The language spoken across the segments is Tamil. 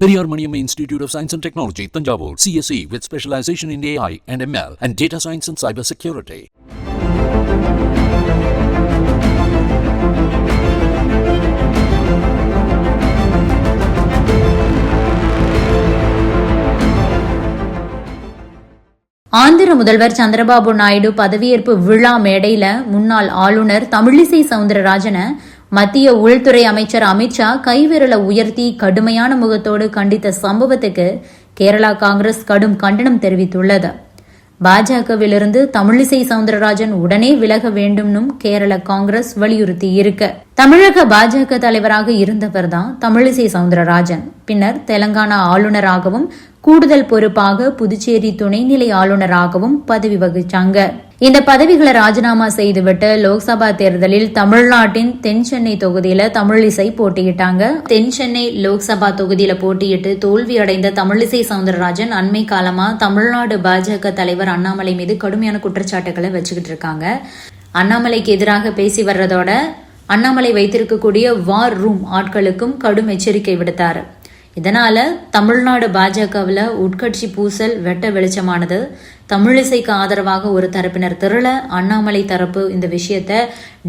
Periyar Maniamma Institute of Science and Technology, Tanjavur, CSE with specialization in AI and ML and data science and cyber security. Andhra முதல்வர் சந்திரபாபு நாயுடு பதவியேற்பு விழா மேடையில முன்னாள் ஆளுநர் தமிழிசை சவுந்தரராஜன மத்திய உள்துறை அமைச்சர் அமித்ஷா கைவிரலை உயர்த்தி கடுமையான முகத்தோடு கண்டித்த சம்பவத்துக்கு கேரளா காங்கிரஸ் கடும் கண்டனம் தெரிவித்துள்ளது. பாஜகவிலிருந்து தமிழிசை சவுந்தரராஜன் உடனே விலக வேண்டும்னும் கேரள காங்கிரஸ் வலியுறுத்தி இருக்கு தமிழக பாஜக தலைவராக இருந்தவர் தான் தமிழிசை சவுந்தரராஜன். பின்னர் தெலங்கானா ஆளுநராகவும் கூடுதல் பொறுப்பாக புதுச்சேரி துணைநிலை ஆளுநராகவும் பதவி வகிச்சாங்க. இந்த பதவிகளை ராஜினாமா செய்துவிட்டு லோக்சபா தேர்தலில் தமிழ்நாட்டின் தென் சென்னை தொகுதியில தமிழிசை போட்டியிட்டாங்க. தென் சென்னை லோக்சபா தொகுதியில போட்டியிட்டு தோல்வி அடைந்த தமிழிசை சவுந்தரராஜன் அண்மை காலமா தமிழ்நாடு பாஜக தலைவர் அண்ணாமலை மீது கடுமையான குற்றச்சாட்டுகளை வச்சுக்கிட்டு இருக்காங்க. அண்ணாமலைக்கு எதிராக பேசி வர்றதோட அண்ணாமலை வைத்திருக்கக்கூடிய வார் ரூம் ஆட்களுக்கும் கடும் எச்சரிக்கை விடுத்தார். இதனால தமிழ்நாடு பாஜகவில் உட்கட்சி பூசல் வெட்ட வெளிச்சமானது. தமிழிசைக்கு ஆதரவாக ஒரு தரப்பினர் திரள அண்ணாமலை தரப்பு இந்த விஷயத்த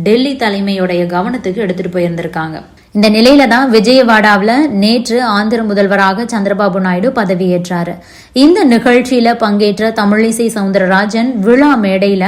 டெல்லி தலைமையுடைய கவனத்துக்கு எடுத்துட்டு போயிருந்திருக்காங்க. இந்த நிலையில தான் விஜயவாடாவில் நேற்று ஆந்திர முதல்வராக சந்திரபாபு நாயுடு பதவியேற்றார். இந்த நிகழ்ச்சியில பங்கேற்ற தமிழிசை சவுந்தரராஜன் விழா மேடையில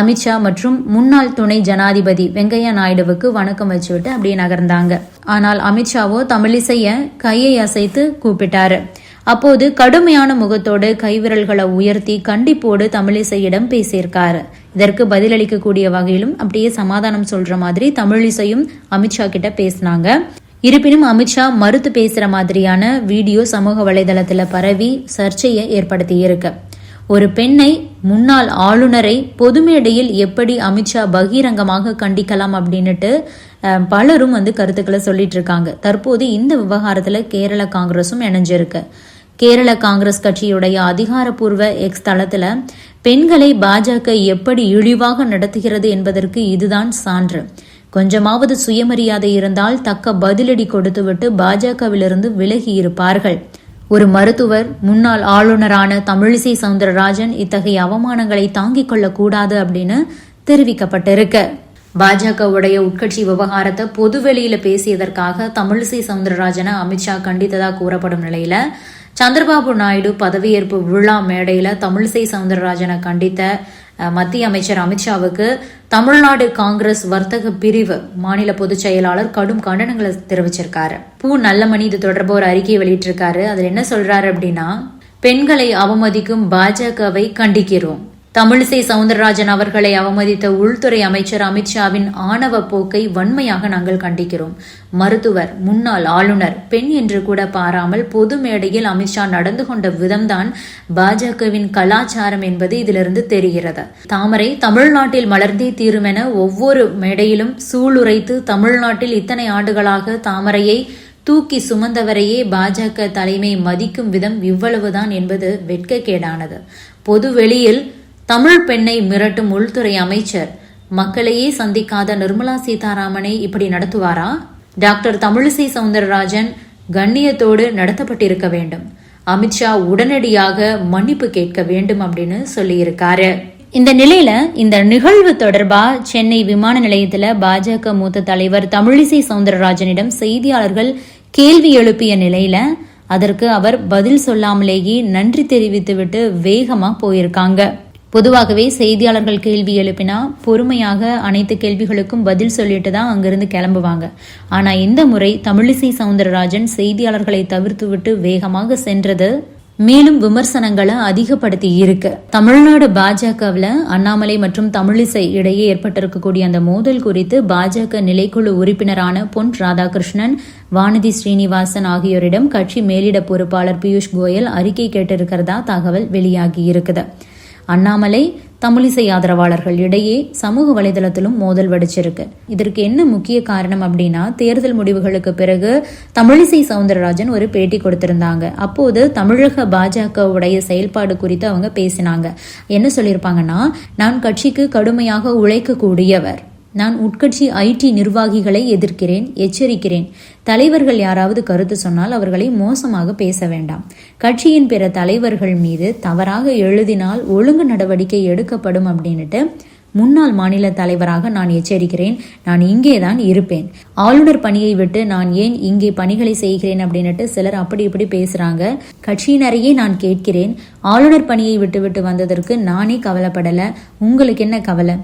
அமித்ஷா மற்றும் முன்னாள் துணை ஜனாதிபதி வெங்கையா நாயுடுவுக்கு வணக்கம் வச்சுவிட்டு அப்படியே நகர்ந்தாங்க. ஆனால் அமித்ஷாவோ தமிழிசைய கையை அசைத்து கூப்பிட்டாரு. அப்போது கடுமையான முகத்தோடு கைவிரல்களை உயர்த்தி கண்டிப்போடு தமிழிசையிடம் பேசியிருக்காரு. இதற்கு பதிலளிக்கக்கூடிய வகையிலும் அப்படியே சமாதானம் சொல்ற மாதிரி தமிழிசையும் அமித்ஷா கிட்ட பேசினாங்க. இருப்பினும் அமித்ஷா மறுத்து பேசுற மாதிரியான வீடியோ சமூக வலைதளத்துல பரவி சர்ச்சையை ஏற்படுத்தி இருக்கு ஒரு பெண்ணை முன்னாள் ஆளுநரை பொதுமேடையில் எப்படி அமித்ஷா பகிரங்கமாக கண்டிக்கலாம் அப்படின்னுட்டு பலரும் வந்து கருத்துக்களை சொல்லிட்டு இருக்காங்க. தற்போது இந்த விவகாரத்துல கேரள காங்கிரஸும் இணைஞ்சிருக்கு. கேரள காங்கிரஸ் கட்சியுடைய அதிகாரப்பூர்வ எக்ஸ் தளத்துல பெண்களை பாஜக எப்படி இழிவாக நடத்துகிறது என்பதற்கு இதுதான் சான்று. கொஞ்சமாவது சுயமரியாதை இருந்தால் தக்க பதிலடி கொடுத்துவிட்டு பாஜகவிலிருந்து விலகி இருப்பார்கள் ஒரு மருத்துவர் முன்னாள் ஆளுநரான தமிழிசை சவுந்தரராஜன் இத்தகைய அவமானங்களை தாங்கிக் கொள்ளக்கூடாது அப்படின்னு தெரிவிக்கப்பட்டிருக்கு. பாஜகவுடைய உட்கட்சி விவகாரத்தை பொதுவெளியில பேசியதற்காக தமிழிசை சவுந்தரராஜனை அமித்ஷா கண்டித்ததா கூறப்படும் நிலையில சந்திரபாபு நாயுடு பதவியேற்பு விழா மேடையில தமிழிசை சவுந்தரராஜனை கண்டித்த மத்திய அமைச்சர் அமித்ஷாவுக்கு தமிழ்நாடு காங்கிரஸ் வர்த்தக பிரிவு மாநில பொதுச் செயலாளர் கடும் கண்டனங்களை தெரிவிச்சிருக்காரு. பூ நல்லமணி இது தொடர்பு ஒரு அறிக்கையை வெளியிட்டிருக்காரு. அதுல என்ன சொல்றாரு அப்படின்னா பெண்களை அவமதிக்கும் பாஜகவை கண்டிக்கிறோம். தமிழிசை சவுந்தரராஜன் அவர்களை அவமதித்த உள்துறை அமைச்சர் அமித்ஷாவின் ஆணவ போக்கை வன்மையாக நாங்கள் கண்டிக்கிறோம். மருத்துவர் முன்னாள் ஆளுநர் பெண் என்று கூட பாராமல் பொது மேடையில் அமித்ஷா நடந்து கொண்ட விதம்தான் பாஜகவின் கலாச்சாரம் என்பது இதிலிருந்து தெரிகிறது. தாமரை தமிழ்நாட்டில் மலர்ந்தே தீரும் என ஒவ்வொரு மேடையிலும் சூளுரைத்து தமிழ்நாட்டில் இத்தனை ஆண்டுகளாக தாமரையை தூக்கி சுமந்தவரையே பாஜக தலைமை மதிக்கும் விதம் இவ்வளவுதான் என்பது வெட்கக்கேடானது. பொது வெளியில் தமிழ் பெண்ணை மிரட்டும் உள்துறை அமைச்சர். மக்களையே சந்திக்காத நிர்மலா சீதாராமனை இப்படி நடத்துவாரா? டாக்டர் தமிழிசை சவுந்தரராஜன் கண்ணியத்தோடு நடத்தப்பட்டிருக்க வேண்டும். அமித்ஷா உடனடியாக மன்னிப்பு கேட்க வேண்டும் அப்படின்னு சொல்லியிருக்காரு. இந்த நிலையில இந்த நிகழ்வு தொடர்பா சென்னை விமான நிலையத்துல பாஜக மூத்த தலைவர் தமிழிசை சவுந்தரராஜனிடம் செய்தியாளர்கள் கேள்வி எழுப்பிய நிலையில அதற்கு அவர் பதில் சொல்லாமலேயே நன்றி தெரிவித்துவிட்டு வேகமா போயிருக்காங்க. பொதுவாகவே செய்தியாளர்கள் கேள்வி எழுப்பினா பொறுமையாக அனைத்து கேள்விகளுக்கும் பதில் சொல்லிட்டு தான் அங்கிருந்து கிளம்புவாங்க. ஆனா இந்த முறை தமிழிசை சவுந்தரராஜன் செய்தியாளர்களை தவிர்த்துவிட்டு வேகமாக சென்றது மேலும் விமர்சனங்களை அதிகப்படுத்தி இருக்கு. தமிழ்நாடு பாஜகவில் அண்ணாமலை மற்றும் தமிழிசை இடையே ஏற்பட்டிருக்கக்கூடிய அந்த மோதல் குறித்து பாஜக நிலைக்குழு உறுப்பினரான பொன் ராதாகிருஷ்ணன் வானதி ஸ்ரீனிவாசன் ஆகியோரிடம் கட்சி மேலிட பொறுப்பாளர் பியூஷ் கோயல் அறிக்கை கேட்டிருக்கிறதா தகவல் வெளியாகி இருக்குது. அண்ணாமலை தமிழிசை ஆதரவாளர்கள் இடையே சமூக வலைதளத்திலும் மோதல் வடிச்சிருக்கு. இதற்கு என்ன முக்கிய காரணம் அப்படின்னா தேர்தல் முடிவுகளுக்கு பிறகு தமிழிசை சவுந்தரராஜன் ஒரு பேட்டி கொடுத்திருந்தாங்க. அப்போது தமிழக பாஜகவுடைய செயல்பாடு குறித்து அவங்க பேசினாங்க. என்ன சொல்லியிருப்பாங்கன்னா நான் கட்சிக்கு கடுமையாக உழைக்கக்கூடியவர். நான் உட்கட்சி ஐடி நிர்வாகிகளை எதிர்க்கிறேன் எச்சரிக்கிறேன். தலைவர்கள் யாராவது கருத்து சொன்னால் அவர்களை மோசமாக பேச வேண்டாம். கட்சியின் பிற தலைவர்கள் மீது தவறாக எழுதினால் ஒழுங்கு நடவடிக்கை எடுக்கப்படும் அப்படின்னுட்டு முன்னாள் மாநில தலைவராக நான் எச்சரிக்கிறேன். நான் இங்கே தான் இருப்பேன். ஆளுநர் பணியை விட்டு நான் ஏன் இங்கே பணிகளை செய்கிறேன் அப்படின்னுட்டு சிலர் அப்படி இப்படி பேசுறாங்க. கட்சியினரையே நான் கேட்கிறேன். ஆளுநர் பணியை விட்டு விட்டு வந்ததற்கு நானே கவலைப்படல. உங்களுக்கு என்ன கவலை?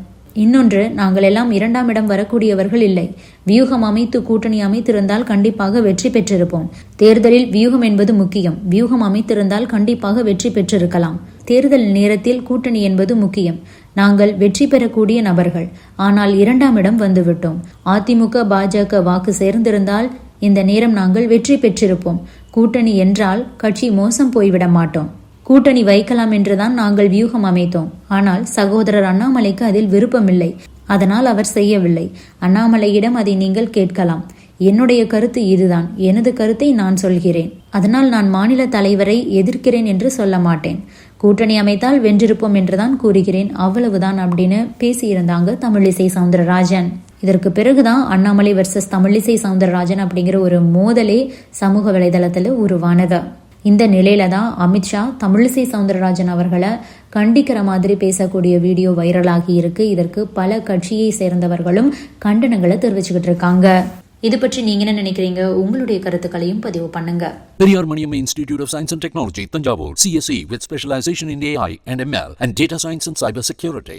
இன்னொன்று நாங்கள் எல்லாம் இரண்டாம் இடம் வரக்கூடியவர்கள் இல்லை. வியூகம் அமைத்து கூட்டணி அமைத்திருந்தால் கண்டிப்பாக வெற்றி பெற்றிருப்போம். தேர்தலில் வியூகம் என்பது முக்கியம். வியூகம் அமைத்திருந்தால் கண்டிப்பாக வெற்றி பெற்றிருக்கலாம். தேர்தல் நேரத்தில் கூட்டணி என்பது முக்கியம். நாங்கள் வெற்றி பெறக்கூடிய நபர்கள். ஆனால் இரண்டாம் இடம் வந்துவிட்டோம். அதிமுக பாஜக வாக்கு சேர்ந்திருந்தால் இந்த நேரம் நாங்கள் வெற்றி பெற்றிருப்போம். கூட்டணி என்றால் கட்சி மோசம் போய்விட மாட்டோம் கூட்டணி வைக்கலாம் என்றுதான் நாங்கள் வியூகம் அமைத்தோம். ஆனால் சகோதரர் அண்ணாமலைக்கு அதில் விருப்பமில்லை. அதனால் அவர் செய்யவில்லை. அண்ணாமலையிடம் அதை நீங்கள் கேட்கலாம். என்னுடைய கருத்து இதுதான். எனது கருத்தை நான் சொல்கிறேன். அதனால் நான் மாநில தலைவரை எதிர்க்கிறேன் என்று சொல்ல மாட்டேன். கூட்டணி அமைத்தால் வென்றிருப்போம் என்றுதான் கூறுகிறேன். அவ்வளவுதான் அப்படின்னு பேசியிருந்தாங்க தமிழிசை சவுந்தரராஜன். இதற்கு பிறகுதான் அண்ணாமலை வர்சஸ் தமிழிசை சவுந்தரராஜன் அப்படிங்கிற ஒரு மோதலே சமூக வலைதளத்தில் உருவானது. இந்த நிலையில தான் அமித்ஷா தமிழிசை சவுந்தரராஜன் அவர்களை கண்டிக்கிற மாதிரி பேசக்கூடிய வீடியோ வைரலாகி இருக்கு. இதற்கு பல கட்சியை சேர்ந்தவர்களும் கண்டனங்களை தெரிவிச்சுக்கிட்டு இருக்காங்க. இது பற்றி நீங்க என்ன நினைக்கிறீங்க? உங்களுடைய கருத்துக்களையும் பதிவு பண்ணுங்க. Periyar Maniyam institute of science and technology Thanjavur. CSC with specialization in AI and ML and data science and cyber security